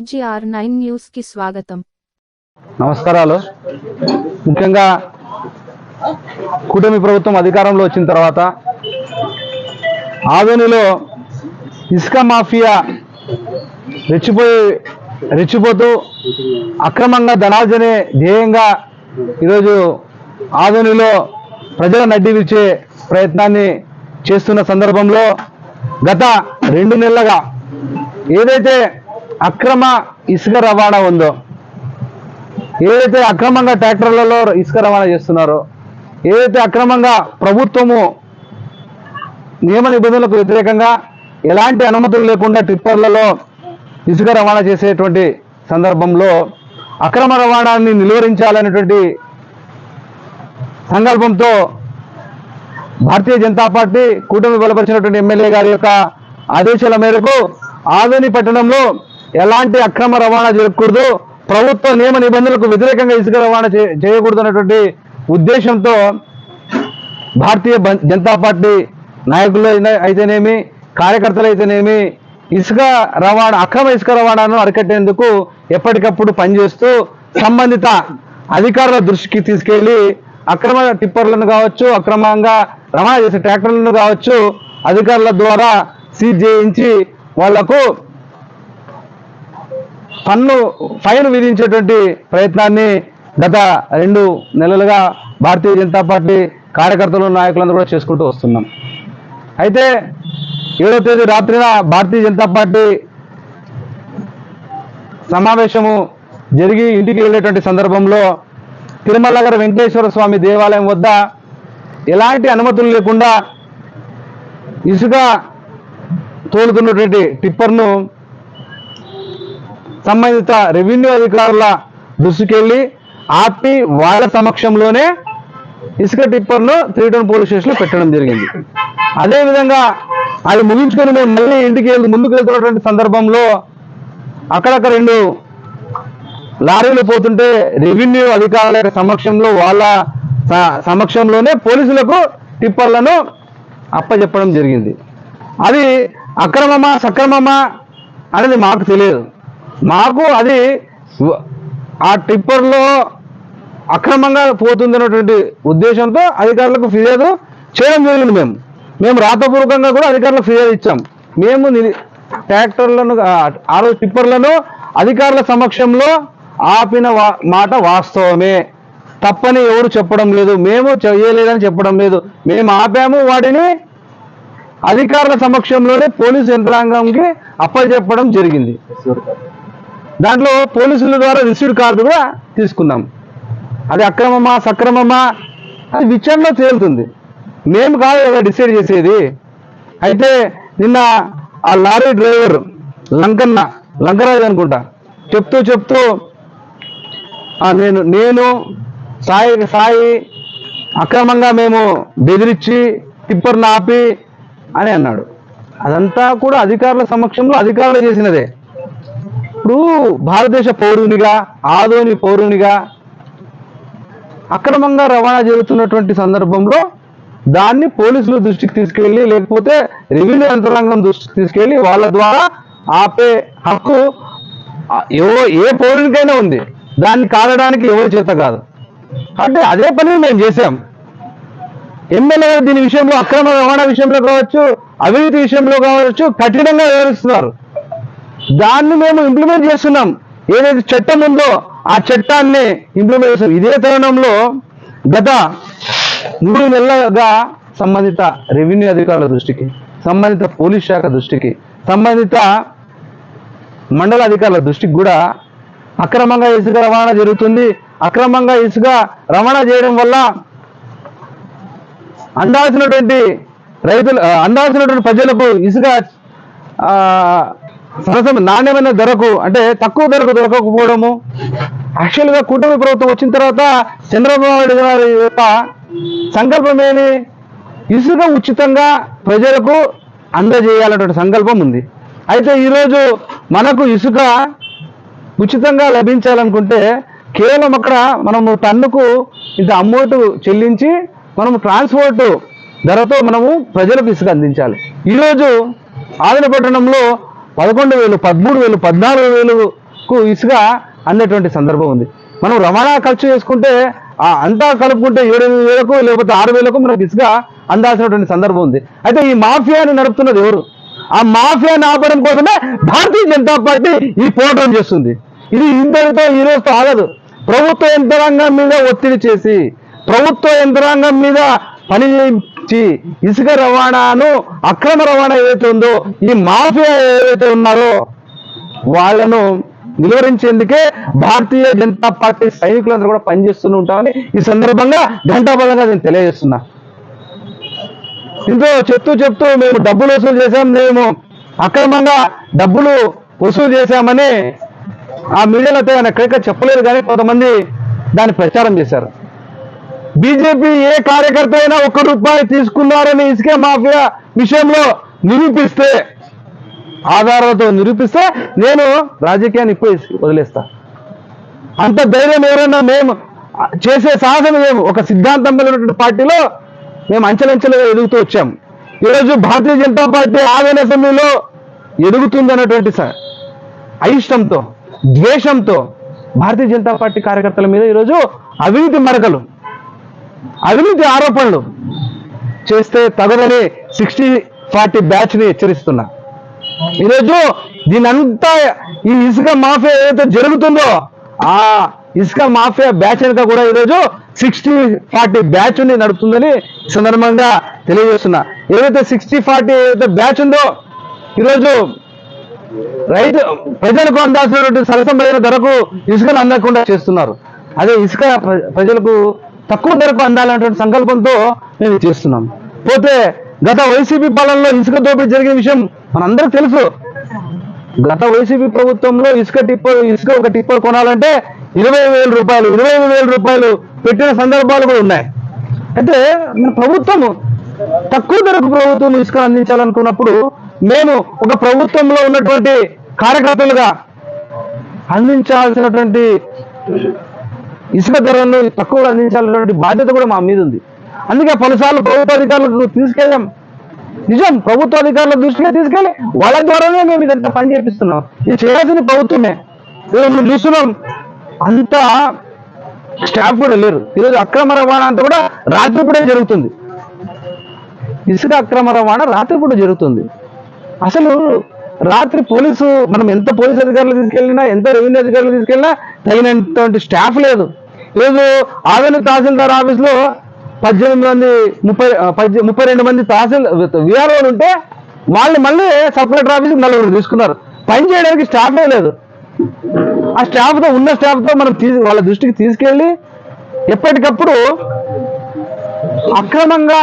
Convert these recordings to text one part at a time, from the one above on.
RGR nine న్యూస్కి స్వాగతం. నమస్కారాలు. ముఖ్యంగా కూటమి ప్రభుత్వం అధికారంలో వచ్చిన తర్వాత ఆదోనిలో ఇసుక మాఫియా రెచ్చిపోయి రెచ్చిపోతూ అక్రమంగా ధనార్జనే ధ్యేయంగా ఈరోజు ఆదోనిలో ప్రజల నడ్డి విచ్చే ప్రయత్నాన్ని చేస్తున్న సందర్భంలో గత రెండు నెలలుగా ఏదైతే అక్రమ ఇసుక రవాణా ఉందో? ఏదైతే అక్రమంగా ట్రాక్టర్లలో ఇసుక రవాణా చేస్తున్నారో ఏదైతే అక్రమంగా ప్రభుత్వము నియమ నిబంధనలకు వ్యతిరేకంగా ఎలాంటి అనుమతులు లేకుండా టిప్పర్లలో ఇసుక రవాణా చేసేటువంటి సందర్భంలో అక్రమ రవాణాన్ని నిలువరించాలనేటువంటి సంకల్పంతో భారతీయ జనతా పార్టీ కూటమి బలపరిచినటువంటి ఎమ్మెల్యే గారి యొక్క ఆదేశాల మేరకు ఆదోని పట్టణంలో ఎలాంటి అక్రమ రవాణా జరగకూడదు ప్రభుత్వ నియమ నిబంధనలకు వ్యతిరేకంగా ఇసుక రవాణా చేయకూడదు అనేటువంటి ఉద్దేశంతో భారతీయ జనతా పార్టీ నాయకులు అయితేనేమి కార్యకర్తలు అయితేనేమి ఇసుక రవాణా అక్రమ ఇసుక రవాణాను అరికట్టేందుకు ఎప్పటికప్పుడు పనిచేస్తూ సంబంధిత అధికారుల దృష్టికి తీసుకెళ్ళి అక్రమ టిప్పర్లను కావచ్చు అక్రమంగా రవాణా చేసే ట్రాక్టర్లను కావచ్చు అధికారుల ద్వారా సీజ్ చేయించి వాళ్ళకు పన్ను ఫైన్ విధించేటువంటి ప్రయత్నాన్ని గత రెండు నెలలుగా భారతీయ జనతా పార్టీ కార్యకర్తలు నాయకులందరూ కూడా చేసుకుంటూ వస్తున్నాం. అయితే ఏడో తేదీ రాత్రిన భారతీయ జనతా పార్టీ సమావేశము జరిగి ఇంటికి వెళ్ళేటువంటి సందర్భంలో తిరుమలగర వెంకటేశ్వర స్వామి దేవాలయం వద్ద ఎలాంటి అనుమతులు లేకుండా ఇసుక తోలుతున్నటువంటి టిప్పర్ను సంబంధిత రెవెన్యూ అధికారుల దృష్టికెళ్ళి ఆపి వాళ్ళ సమక్షంలోనే ఇసుక టిప్పర్ను త్రీ టౌన్ పోలీస్ స్టేషన్లో పెట్టడం జరిగింది. అదేవిధంగా అది ముగించుకొని మేము మళ్ళీ ఇంటికి వెళ్ళి ముందుకు వెళ్తున్నటువంటి సందర్భంలో అక్కడక్కడ రెండు లారీలు పోతుంటే రెవెన్యూ అధికారుల సమక్షంలో వాళ్ళ సమక్షంలోనే పోలీసులకు టిప్పర్లను అప్పచెప్పడం జరిగింది. అది అక్రమమా సక్రమమా అనేది మాకు తెలియదు. మాకు అది ఆ టిప్పర్లో అక్రమంగా పోతుంది అన్నటువంటి ఉద్దేశంతో అధికారులకు ఫిర్యాదు చేయడం జరిగింది మేము. మేము రాతపూర్వకంగా కూడా అధికారులకు ఫిర్యాదు ఇచ్చాం. మేము ట్రాక్టర్లను ఆరో టిప్పర్లను అధికారుల సమక్షంలో ఆపిన వా- మాట వాస్తవమే. తప్పని ఎవరు చెప్పడం లేదు. మేము చేయలేదని చెప్పడం లేదు. మేము ఆపాము వాటిని అధికారుల సమక్షంలోనే పోలీసు యంత్రాంగంకి అప్పచెప్పడం జరిగింది. దాంట్లో పోలీసుల ద్వారా రిసీవ్డ్ కార్డు కూడా తీసుకున్నాం. అది అక్రమమా సక్రమమా అది విచారణలో తేలుతుంది. మేము కాదు కదా డిసైడ్ చేసేది. అయితే నిన్న ఆ లారీ డ్రైవర్ లంకన్న లంకరాజు అనుకుంటా చెప్తూ చెప్తూ నేను నేను సాయి సాయి అక్రమంగా మేము బెదిరించి టిప్పర్ని ఆపి అని అన్నాడు. అదంతా కూడా అధికారుల సమక్షంలో అధికారులు చేసినదే. ఇప్పుడు భారతదేశ పౌరునిగా ఆదోని పౌరునిగా అక్రమంగా రవాణా జరుగుతున్నటువంటి సందర్భంలో దాన్ని పోలీసులు దృష్టికి తీసుకెళ్ళి లేకపోతే రెవెన్యూ యంత్రాంగం దృష్టికి తీసుకెళ్ళి వాళ్ళ ద్వారా ఆపే హక్కు ఎవరో ఏ పౌరునికైనా ఉంది. దాన్ని కాదడానికి ఎవరి చేత కాదు. అంటే అదే పని మేము చేసాం ఎమ్మెల్యే దీని విషయంలో అక్రమ రవాణా విషయంలో కావచ్చు అవినీతి విషయంలో కావచ్చు కఠినంగా వ్యవహరిస్తున్నారు. దాన్ని మేము ఇంప్లిమెంట్ చేస్తున్నాం. ఏదైతే చట్టం ఉందో ఆ చట్టాన్ని ఇంప్లిమెంట్ చేస్తాం ఇదే తరుణంలో గత మూడు నెలలుగా సంబంధిత రెవెన్యూ అధికారుల దృష్టికి సంబంధిత పోలీస్ శాఖ దృష్టికి సంబంధిత మండల అధికారుల దృష్టికి కూడా అక్రమంగా ఇసుక రవాణా జరుగుతుంది. అక్రమంగా ఇసుక రవాణా చేయడం వల్ల అందాల్సినటువంటి రైతులు అందాల్సినటువంటి ప్రజలకు ఇసుక సరసం నాణ్యమైన ధరకు అంటే తక్కువ ధరకు దొరకకపోవడము. యాక్చువల్గా కూటమి ప్రభుత్వం వచ్చిన తర్వాత చంద్రబాబు నాయుడు గారి యొక్క సంకల్పమేమి? ఇసుక ఉచితంగా ప్రజలకు అందజేయాలన్నటువంటి సంకల్పం ఉంది. అయితే ఈరోజు మనకు ఇసుక ఉచితంగా లభించాలనుకుంటే కేవలం అక్కడ మనము టన్నుకు ఇంత అమౌంట్ చెల్లించి మనము ట్రాన్స్పోర్ట్ ధరతో మనము ప్రజలకు ఇసుక అందించాలి. ఈరోజు ఆదిన పట్టణంలో పదకొండు వేలు పదమూడు వేలు పద్నాలుగు వేలుకు ఇసుక అనేటువంటి సందర్భం ఉంది. మనం రవాణా ఖర్చు చేసుకుంటే ఆ అంతా కలుపుకుంటే ఏడు వేలకు లేకపోతే ఆరు వేలకు మనకు ఇసుక అందాల్సినటువంటి సందర్భం ఉంది. అయితే ఈ మాఫియాని నడుపుతున్నది ఎవరు? ఆ మాఫియాని ఆపడం కోసమే భారతీయ జనతా పార్టీ ఈ పోరాటం చేస్తుంది. ఇది ఇంతటితో ఈ రోజుతో ఆగదు. ప్రభుత్వ యంత్రాంగం మీద ఒత్తిడి చేసి ప్రభుత్వ యంత్రాంగం మీద పని చేయించి ఇసుక రవాణాను అక్రమ రవాణా ఏదైతే ఉందో ఈ మాఫియా ఏదైతే ఉన్నారో వాళ్ళను నిలువరించేందుకే భారతీయ జనతా పార్టీ సైనికులందరూ కూడా పనిచేస్తూ ఉంటామని ఈ సందర్భంగా ఘంటాపదంగా నేను తెలియజేస్తున్నా. ఇందులో చెప్తూ చెప్తూ మేము డబ్బులు వసూలు చేశాం మేము అక్రమంగా డబ్బులు వసూలు చేశామని ఆ మీడియాలతో ఆయన ఎక్కడిక చెప్పలేదు కానీ కొంతమంది దాన్ని ప్రచారం చేశారు. బీజేపీ ఏ కార్యకర్త అయినా ఒక్క రూపాయి తీసుకున్నారని ఇసుక మాఫియా విషయంలో నిరూపిస్తే ఆధారాలతో నిరూపిస్తే నేను రాజకీయాన్ని ఇప్పుడు వదిలేస్తా. అంత ధైర్యం ఎవరైనా మేము చేసే సాధన మేము ఒక సిద్ధాంతం కలిగినటువంటి పార్టీలో మేము అంచెలంచెలుగా ఎదుగుతూ వచ్చాం. ఈరోజు భారతీయ జనతా పార్టీ ఆవేదన సమయంలో ఎదుగుతుంది అన్నటువంటి అయిష్టంతో ద్వేషంతో భారతీయ జనతా పార్టీ కార్యకర్తల మీద ఈరోజు అవినీతి మరకలు. అవినీతి ఆరోపణలు చేస్తే తగదని సిక్స్టీ ఫార్టీ బ్యాచ్ని హెచ్చరిస్తున్నా. ఈరోజు దీనంతా ఈ ఇసుక మాఫియా ఏదైతే జరుగుతుందో ఆ ఇసుక మాఫియా బ్యాచ్ అంతా కూడా ఈరోజు సిక్స్టీ ఫార్టీ బ్యాచ్ని నడుపుతుందని సందర్భంగా తెలియజేస్తున్నా. ఏదైతే సిక్స్టీ ఫార్టీ ఏదైతే బ్యాచ్ ఉందో ఈరోజు రైతు ప్రజలకు అందాల్సినటువంటి సరసమైన ధరకు ఇసుకను అందకుండా చేస్తున్నారు. అదే ఇసుక ప్రజలకు తక్కువ ధరకు అందాలనేటువంటి సంకల్పంతో మేము చేస్తున్నాం. పోతే గత వైసీపీ పాలనలో ఇసుక దోపిడీ జరిగిన విషయం మనందరికీ తెలుసు. గత వైసీపీ ప్రభుత్వంలో ఇసుక టిప్పర్ ఇసుక ఒక టిప్పర్ కొనాలంటే ఇరవై వేల రూపాయలు ఇరవై వేల రూపాయలు పెట్టిన సందర్భాలు కూడా ఉన్నాయి. అయితే మన ప్రభుత్వం తక్కువ ధరకు ప్రభుత్వం ఇసుక అందించాలనుకున్నప్పుడు మేము ఒక ప్రభుత్వంలో ఉన్నటువంటి కార్యకర్తలుగా అందించాల్సినటువంటి ఇసుక ధరలను తక్కువ అందించాలన్నటువంటి బాధ్యత కూడా మా మీద ఉంది. అందుకే పలుసార్లు ప్రభుత్వ అధికారులకు తీసుకెళ్ళాం. నిజం ప్రభుత్వ అధికారుల దృష్టిగా తీసుకెళ్ళి వాళ్ళ ద్వారానే మేము ఇదంతా పని చేపిస్తున్నాం. ఇది చేయాల్సిన ప్రభుత్వమే. ఈరోజు మేము చూస్తున్నాం అంత స్టాఫ్ కూడా లేరు. ఈరోజు అక్రమ రవాణా అంతా కూడా రాత్రిపూటే జరుగుతుంది. ఇసుక అక్రమ రవాణా రాత్రిపూట జరుగుతుంది. అసలు రాత్రి పోలీసు మనం ఎంత పోలీసు అధికారులు తీసుకెళ్ళినా ఎంత రెవెన్యూ అధికారులు తీసుకెళ్ళినా తగినంత స్టాఫ్ లేదు. లేదు ఆధునిక తహసీల్దార్ ఆఫీస్లో పద్దెనిమిది మంది ముప్పై ముప్పై రెండు మంది తహసీల్ విఆర్ఓలు ఉంటే వాళ్ళు మళ్ళీ సబ్ కలెక్టర్ ఆఫీస్కి నలుగురు తీసుకున్నారు. పని చేయడానికి స్టాఫే లేదు. ఆ స్టాఫ్తో ఉన్న స్టాఫ్తో మనం తీసి వాళ్ళ దృష్టికి తీసుకెళ్ళి ఎప్పటికప్పుడు అక్రమంగా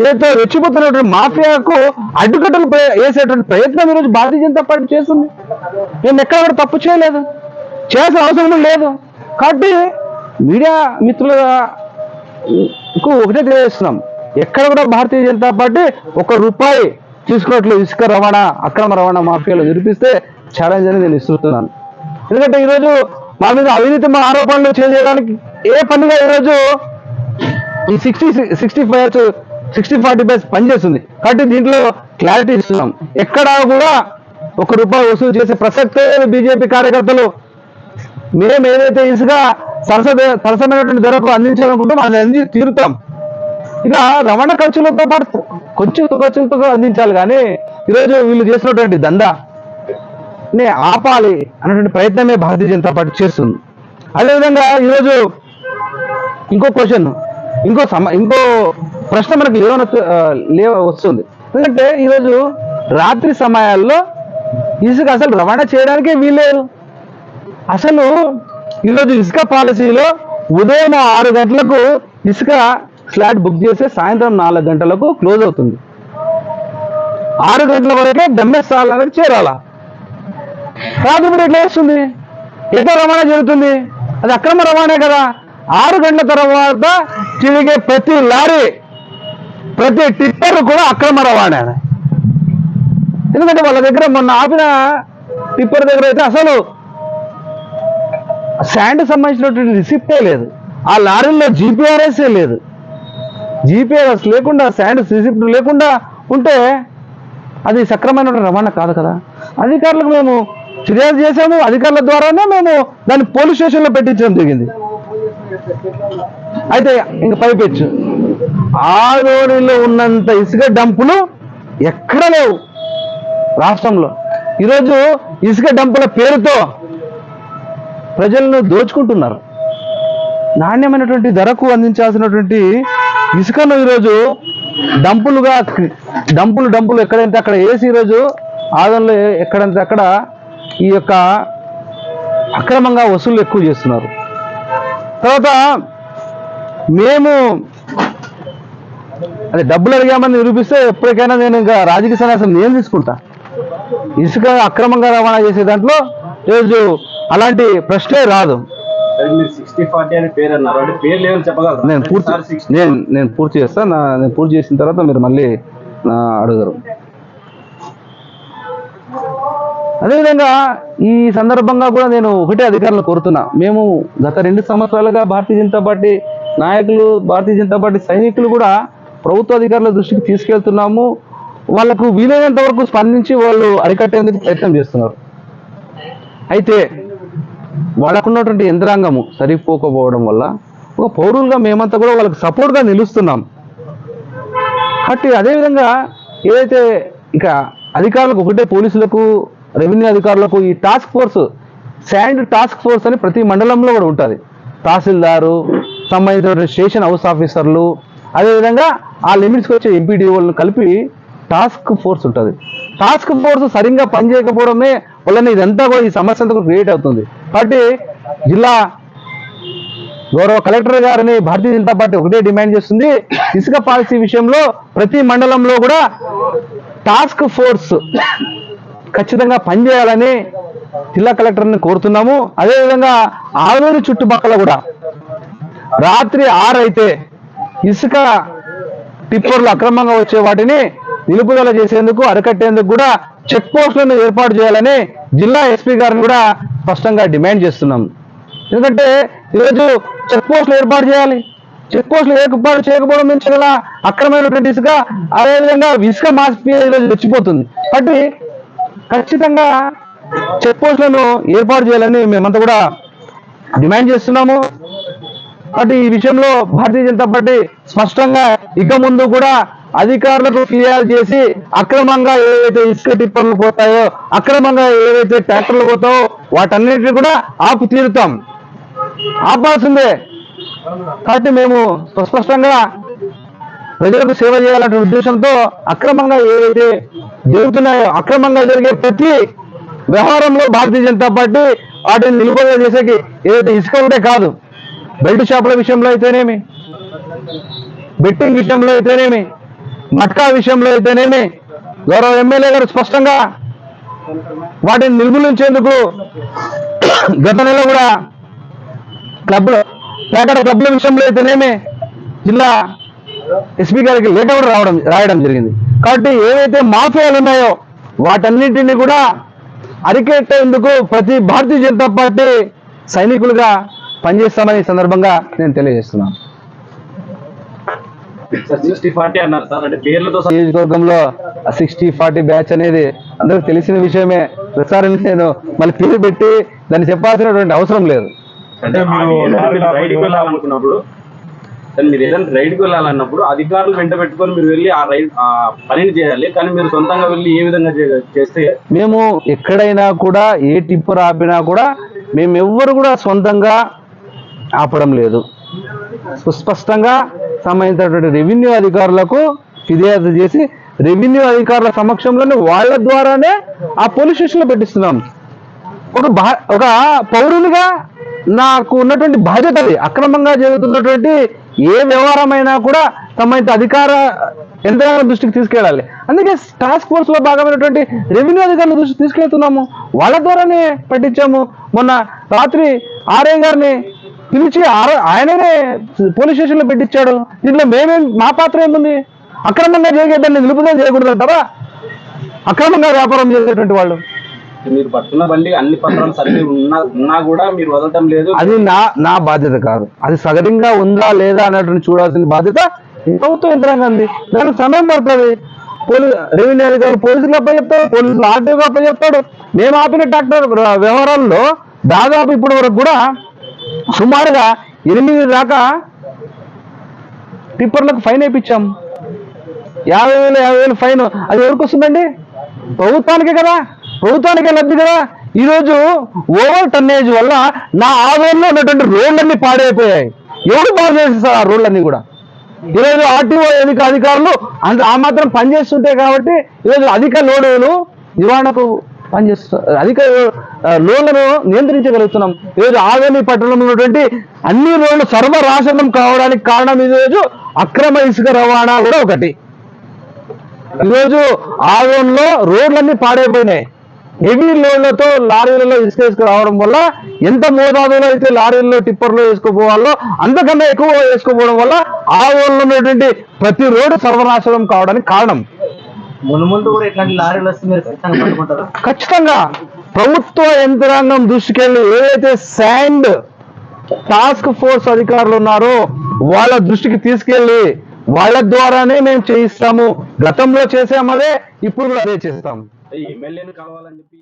ఏదైతే రెచ్చిపోతున్నటువంటి మాఫియాకు అడ్డుకట్టలు వేసేటువంటి ప్రయత్నం ఈరోజు భారతీయ జనతా పార్టీ చేస్తుంది. మేము ఎక్కడ కూడా తప్పు చేయలేదు. చేసే అవసరం లేదు. కాబట్టి మీడియా మిత్రులకు ఒకటే తెలియజేస్తున్నాం. ఎక్కడ కూడా భారతీయ జనతా పార్టీ ఒక రూపాయి తీసుకున్నట్లు ఇసుక రవాణా అక్రమ రవాణా మాఫియాలు నిరూపిస్తే ఛాలెంజ్ అని నేను ఇస్తున్నాను. ఎందుకంటే ఈరోజు మా మీద అవినీతి మా ఆరోపణలు చేయడానికి ఏ పనిగా ఈరోజు ఈ sixty sixty five sixty forty buys పనిచేస్తుంది. కాబట్టి దీంట్లో క్లారిటీ ఇస్తున్నాం. ఎక్కడా కూడా ఒక రూపాయి వసూలు చేసే ప్రసక్తే బీజేపీ కార్యకర్తలు. మేము ఏదైతే ఇసుక సరస సరసమైనటువంటి ధరకు అందించాలనుకుంటే మనం అంది తీరుతాం. ఇక రవాణా ఖర్చులతో పాటు కొంచెం ఖర్చులతో అందించాలి కానీ ఈరోజు వీళ్ళు చేసినటువంటి దందా నే ఆపాలి అన్నటువంటి ప్రయత్నమే భారతీయ జనతా పార్టీ చేస్తుంది. అదేవిధంగా ఈరోజు ఇంకో క్వశ్చన్ ఇంకో సమ ఇంకో ప్రశ్న మనకు లేవన లేవ వస్తుంది. ఎందుకంటే ఈరోజు రాత్రి సమయాల్లో ఇసుక అసలు రవాణా చేయడానికే వీల్లేదు. అసలు ఈరోజు ఇసుక పాలసీలో ఉదయం ఆరు గంటలకు ఇసుక స్లాట్ బుక్ చేస్తే సాయంత్రం నాలుగు గంటలకు క్లోజ్ అవుతుంది. ఆరు గంటల వరకే దమ్మెస్తాలకు చేరాలా? రాత్రిపూట ఎట్లా వేస్తుంది ఎట్లా రవాణా జరుగుతుంది? అది అక్రమ రవాణా కదా. ఆరు గంటల తర్వాత తిరిగే ప్రతి లారీ ప్రతి టిప్పర్ కూడా అక్రమ రవాణా. ఎందుకంటే వాళ్ళ దగ్గర మొన్న ఆపిన టిప్పర్ దగ్గర అయితే అసలు శాండ్ సంబంధించినటువంటి రిసిప్టే లేదు. ఆ లారీల్లో జీపీఆర్ఎస్ లేదు. జీపీఆర్ఎస్ లేకుండా శాండ్ రిసిప్ట్ లేకుండా ఉంటే అది సక్రమైన రవాణా కాదు కదా. అధికారులకు మేము ఫిర్యాదు చేసాము అధికారుల ద్వారానే మేము దాన్ని పోలీస్ స్టేషన్లో పెట్టించడం జరిగింది. అయితే ఇంక పైపెచ్చు. ఆదోనిలో ఉన్నంత ఇసుక డంపులు ఎక్కడ లేవు రాష్ట్రంలో. ఈరోజు ఇసుక డంపుల పేరుతో ప్రజలను దోచుకుంటున్నారు. నాణ్యమైనటువంటి ధరకు అందించాల్సినటువంటి ఇసుకను ఈరోజు డంపులుగా డంపులు డంపులు ఎక్కడంటే అక్కడ వేసి ఈరోజు ఆదంలో ఎక్కడంటే అక్కడ ఈ యొక్క అక్రమంగా వసూలు ఎక్కువ చేస్తున్నారు. తర్వాత మేము అదే డబ్బులు అడిగామని నిరూపిస్తే ఎప్పటికైనా నేను ఇంకా రాజకీయ సన్యాసం నేను తీసుకుంటా. ఇసుక అక్రమంగా రవాణా చేసే దాంట్లో ఈరోజు అలాంటి ప్రశ్నే రాదు. నేను పూర్తి నేను నేను పూర్తి చేస్తా. నా నేను పూర్తి చేసిన తర్వాత మీరు మళ్ళీ నా అడుగుతారు అదేవిధంగా ఈ సందర్భంగా కూడా నేను ఒకటే అధికారులు కోరుతున్నా. మేము గత రెండు సంవత్సరాలుగా భారతీయ జనతా పార్టీ నాయకులు భారతీయ జనతా పార్టీ సైనికులు కూడా ప్రభుత్వ అధికారుల దృష్టికి తీసుకెళ్తున్నాము. వాళ్ళకు వీలైనంత వరకు స్పందించి వాళ్ళు అరికట్టేందుకు ప్రయత్నం చేస్తున్నారు. అయితే వాళ్ళకున్నటువంటి యంత్రాంగము సరిపోకపోవడం వల్ల ఒక పౌరులుగా మేమంతా కూడా వాళ్ళకి సపోర్ట్గా నిలుస్తున్నాం. కాబట్టి అదేవిధంగా ఏదైతే ఇక అధికారులకు ఒకటే పోలీసులకు రెవెన్యూ అధికారులకు ఈ task force sand task force అని ప్రతి మండలంలో కూడా ఉంటుంది. తహసీల్దారు సంబంధించిన స్టేషన్ హౌస్ ఆఫీసర్లు అదేవిధంగా ఆ లిమిట్స్కి వచ్చే ఎంపీడీఓలను కలిపి టాస్క్ ఫోర్స్ ఉంటుంది. టాస్క్ ఫోర్స్ సరిగ్గా పనిచేయకపోవడమే వల్లనే ఇదంతా కూడా ఈ సమస్య అంతా క్రియేట్ అవుతుంది. కాబట్టి జిల్లా గౌరవ కలెక్టర్ గారిని భారతీయ జనతా పార్టీ ఒకటే డిమాండ్ చేస్తుంది. ఇసుక పాలసీ విషయంలో ప్రతి మండలంలో కూడా టాస్క్ ఫోర్స్ ఖచ్చితంగా పనిచేయాలని జిల్లా కలెక్టర్ని కోరుతున్నాము. అదేవిధంగా ఆలూరు చుట్టుపక్కల కూడా రాత్రి ఆరైతే ఇసుక టిప్పర్లు అక్రమంగా వచ్చే వాటిని నిలుపుదల చేసేందుకు అరికట్టేందుకు కూడా చెక్ పోస్టులను ఏర్పాటు చేయాలని జిల్లా ఎస్పీ గారిని కూడా స్పష్టంగా డిమాండ్ చేస్తున్నాం. ఎందుకంటే ఈరోజు చెక్ పోస్టులు ఏర్పాటు చేయాలి. చెక్ పోస్టులు ఏర్పాటు చేయకపోవడం నుంచి గల అక్రమైనటువంటి ఇసుక అదేవిధంగా ఇసుక మాఫియా ఈరోజు తెచ్చిపోతుంది కాబట్టి ఖచ్చితంగా చెక్ పోస్టులను ఏర్పాటు చేయాలని మేమంతా కూడా డిమాండ్ చేస్తున్నాము. కాబట్టి ఈ విషయంలో భారతీయ జనతా పార్టీ స్పష్టంగా ఇక ముందు కూడా అధికారులకు ఫిర్యాదు చేసి అక్రమంగా ఏవైతే ఇసుక టిప్పర్లు పోతాయో అక్రమంగా ఏవైతే ట్రాక్టర్లు పోతాయో వాటన్నిటిని కూడా ఆపు తీరుతాం. ఆపాల్సిందే. కాబట్టి మేము స్పష్టంగా ప్రజలకు సేవ చేయాలనే ఉద్దేశంతో అక్రమంగా ఏవైతే జరుగుతున్నాయో అక్రమంగా జరిగే ప్రతి వ్యవహారంలో భారతీయ జనతా పార్టీ వాటిని నిలుపుదల చేసేకి ఏదైతే ఇసుక ఉంటే కాదు. బెల్ట్ షాపుల విషయంలో అయితేనేమి? బెట్టింగ్ విషయంలో అయితేనేమి? మట్కా విషయంలో అయితేనేమి గౌరవ ఎమ్మెల్యే గారు స్పష్టంగా వాటిని నిర్మూలించేందుకు గత నెల కూడా క్లబ్లో పేకట క్లబ్ల విషయంలో అయితేనేమి జిల్లా ఎస్పీ గారికి లేఖ కూడా రావడం రాయడం జరిగింది. కాబట్టి ఏవైతే మాఫియాలు ఉన్నాయో వాటన్నింటినీ కూడా అరికెట్టేందుకు ప్రతి భారతీయ జనతా పార్టీ సైనికులుగా పనిచేస్తామని సందర్భంగా నేను తెలియజేస్తున్నాను. సిక్స్టీ ఫార్టీ అన్నారు సార్ అంటే పేర్లతో సహా. నియోజకవర్గంలో సిక్స్టీ ఫార్టీ బ్యాచ్ అనేది అందరికి తెలిసిన విషయమే. ప్రసారం నేను మళ్ళీ పేరు పెట్టి దాన్ని చెప్పాల్సినటువంటి అవసరం లేదు. అంటే మీరు రైడ్కి వెళ్ళాలనుకున్నప్పుడు మీరు ఏదైనా రైడ్కి వెళ్ళాలన్నప్పుడు అధికారులు వెంట పెట్టుకొని మీరు వెళ్ళి ఆ రైడ్ ఆ పనిని చేయాలి. కానీ మీరు సొంతంగా వెళ్ళి ఏ విధంగా చేస్తే? మేము ఎక్కడైనా కూడా ఏ టిప్పర్ ఆపినా కూడా మేము ఎవ్వరు కూడా సొంతంగా ఆపడం లేదు. సుస్పష్టంగా సంబంధించినటువంటి రెవెన్యూ అధికారులకు ఫిర్యాదు చేసి రెవెన్యూ అధికారుల సమక్షంలోనే వాళ్ళ ద్వారానే ఆ పోలీస్ స్టేషన్లో పెట్టిస్తున్నాం. ఒక బా ఒక పౌరునిగా నాకు ఉన్నటువంటి బాధ్యత అది. అక్రమంగా జరుగుతున్నటువంటి ఏ వ్యవహారమైనా కూడా సంబంధిత అధికార యంత్రాంగం దృష్టికి తీసుకెళ్ళాలి. అందుకే టాస్క్ ఫోర్స్లో భాగమైనటువంటి రెవెన్యూ అధికారుల దృష్టికి తీసుకెళ్తున్నాము. వాళ్ళ ద్వారానే పట్టించాము. మొన్న రాత్రి ఆర్ఏ గారిని పిలిచి ఆయననే పోలీస్ స్టేషన్లో పెట్టించాడు దీంట్లో మేమేం మా పాత్ర ఏముంది? అక్రమంగా జరిగేదాన్ని నిలుపుదల చేయకూడదు అంటారా? అక్రమంగా వ్యాపారం చేసేటువంటి వాళ్ళు. మీరు పట్టుకున్న బండి అన్ని పత్రాలు సరిగ్గా ఉన్నా ఉన్నా కూడా మీరు వదలటం లేదు. అది నా నా బాధ్యత కాదు. అది సగటింగా ఉందా లేదా అన్నటువంటి చూడాల్సిన బాధ్యత ప్రభుత్వ యంత్రాంగంది. దానికి సమయం పడుతుంది. పోలీస్ రెవెన్యూ అధికారులు పోలీసులు అప్ప చెప్తాడు పోలీసులు ఆర్టీఓ అప్ప చెప్తాడు మేము ఆపిన ట్రాక్టర్ వ్యవహారాల్లో దాదాపు ఇప్పటి వరకు కూడా సుమారుగా ఎనిమిది దాకా టిప్పర్లకు ఫైన్ వేయించాం యాభై వేలు యాభై వేలు ఫైన్. అది ఎవరికి వస్తుందండి? ప్రభుత్వానికే కదా? ప్రభుత్వానికే లబ్ధి కదా? ఈరోజు ఓవర్ టన్నేజ్ వల్ల నా ఆదాయంలో ఉన్నటువంటి రోడ్లన్నీ పాడైపోయాయి. ఎవరు బాగు చేస్తారు ఆ రోడ్లన్నీ కూడా? ఈరోజు ఆర్టీఓ ఎన్నిక అధికారులు అంత ఆ మాత్రం పనిచేస్తుంటాయి కాబట్టి ఈరోజు అధిక లోడులు నివారణకు పనిచేస్తారు అధిక లోన్లను నియంత్రించగలుగుతున్నాం. ఈరోజు ఆవేలి పట్టణంలో ఉన్నటువంటి అన్ని లోన్లు సర్వనాశనం కావడానికి కారణం ఈరోజు అక్రమ ఇసుక రవాణా కూడా ఒకటి. ఈరోజు ఆవేన్లో రోడ్లన్నీ పాడైపోయినాయి. హెవీ లోడ్లతో లారీలలో ఇసుక రావడం వల్ల ఎంత మోతాదులో అయితే లారీల్లో టిప్పర్లో వేసుకుపోవాలో అంతకన్నా ఎక్కువ వేసుకోపోవడం వల్ల ఆ ఊళ్ళో ఉన్నటువంటి ప్రతి రోడ్డు సర్వనాశనం కావడానికి కారణం. ముందు ముందు కూడా ఇట్లాంటి లారీలు వస్తే మీరు ఖచ్చితంగా పట్టుకుంటారు. ఖచ్చితంగా. ప్రభుత్వ యంత్రాంగం దృష్టికెళ్ళి ఏదైతే శాండ్ టాస్క్ ఫోర్స్ అధికారులు ఉన్నారో వాళ్ళ దృష్టికి తీసుకెళ్ళి వాళ్ళ ద్వారానే మేము చేయిస్తాము. గతంలో చేసామదే ఇప్పుడు కూడా అదే చేస్తాము. ఎమ్మెల్యేని కలవాలని చెప్పి